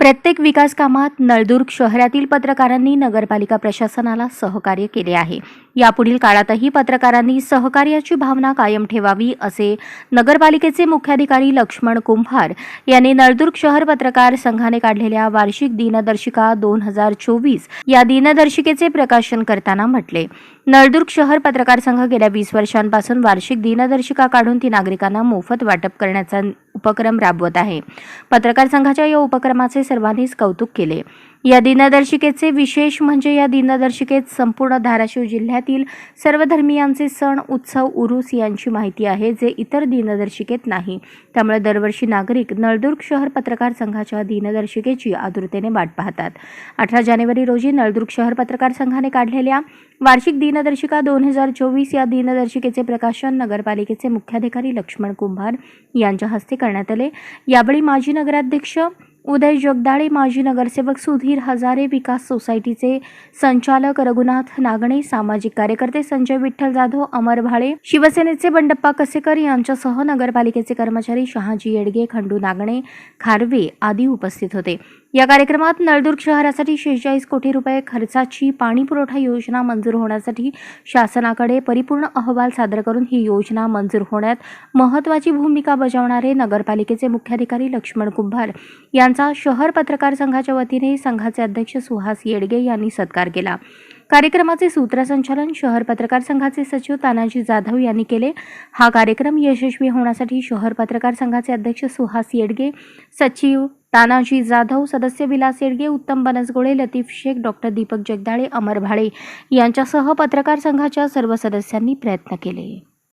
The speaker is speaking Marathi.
प्रत्येक विकास कामात नळदुर्ग शहरातील पत्रकारांनी नगरपालिका प्रशासनाला सहकार्य केले आहे. यापुढील काळातही पत्रकारांनी सहकार्याची भावना कायम ठेवावी असे नगरपालिकेचे मुख्याधिकारी लक्ष्मण कुंभार यांनी नळदुर्ग शहर पत्रकार संघाने काढलेल्या वार्षिक दिनदर्शिका दोन हजार चोवीस या दिनदर्शिकेचे प्रकाशन करताना म्हटले. नळदुर्ग शहर पत्रकार संघ गेल्या वीस वर्षांपासून वार्षिक दिनदर्शिका काढून ती नागरिकांना मोफत वाटप करण्याचा उपक्रम राबवत आहे. पत्रकार संघाच्या या उपक्रमाचे सर्वांनीच कौतुक केले. या दिनदर्शिकेचे विशेष म्हणजे या दिनदर्शिकेत संपूर्ण धाराशिव जिल्ह्यातील सर्व धर्मियांचे सण उत्सव उरूस यांची माहिती आहे जे इतर दिनदर्शिकेत नाही. त्यामुळे दरवर्षी नागरिक नळदुर्ग शहर पत्रकार संघाच्या दिनदर्शिकेची आतुरतेने वाट पाहतात. अठरा जानेवारी रोजी नळदुर्ग शहर पत्रकार संघाने काढलेल्या वार्षिक दिनदर्शिका दोन हजार चोवीस या दिनदर्शिकेचे प्रकाशन नगरपालिकेचे मुख्याधिकारी लक्ष्मण कुंभार यांच्या हस्ते करण्यात आले. यावेळी माजी नगराध्यक्ष उदय जगदाळे माजी नगरसेवक सुधीर हजारे विकास सोसायटीचे संचालक रघुनाथ नागणे सामाजिक कार्यकर्ते संजय विठ्ठल जाधव अमर भाळे शिवसेनेचे बंडप्पा कसेकर यांच्यासह नगरपालिकेचे कर्मचारी शहाजी येडगे खंडू नागणे खारवे आदी उपस्थित होते. या कार्यक्रमात नळदुर्ग शहरासाठी शेहेचाळीस कोटी रुपये खर्चाची पाणी पुरवठा योजना मंजूर होण्यासाठी शासनाकडे परिपूर्ण अहवाल सादर करून ही योजना मंजूर होण्यात महत्त्वाची भूमिका बजावणारे नगरपालिकेचे मुख्याधिकारी लक्ष्मण कुंभार यांचा शहर पत्रकार संघाच्या वतीने संघाचे अध्यक्ष सुहास येडगे यांनी सत्कार केला. कार्यक्रमाचे सूत्रसंचालन शहर पत्रकार संघाचे सचिव तानाजी जाधव यांनी केले. हा कार्यक्रम यशस्वी होण्यासाठी शहर पत्रकार संघाचे अध्यक्ष सुहास येडगे सचिव तानाजी जाधव सदस्य विलास येडगे उत्तम बनसगोळे लतीफ शेख डॉक्टर दीपक जगदाळे अमर भाळे यांच्यासह पत्रकार संघाच्या सर्व सदस्यांनी प्रयत्न केले.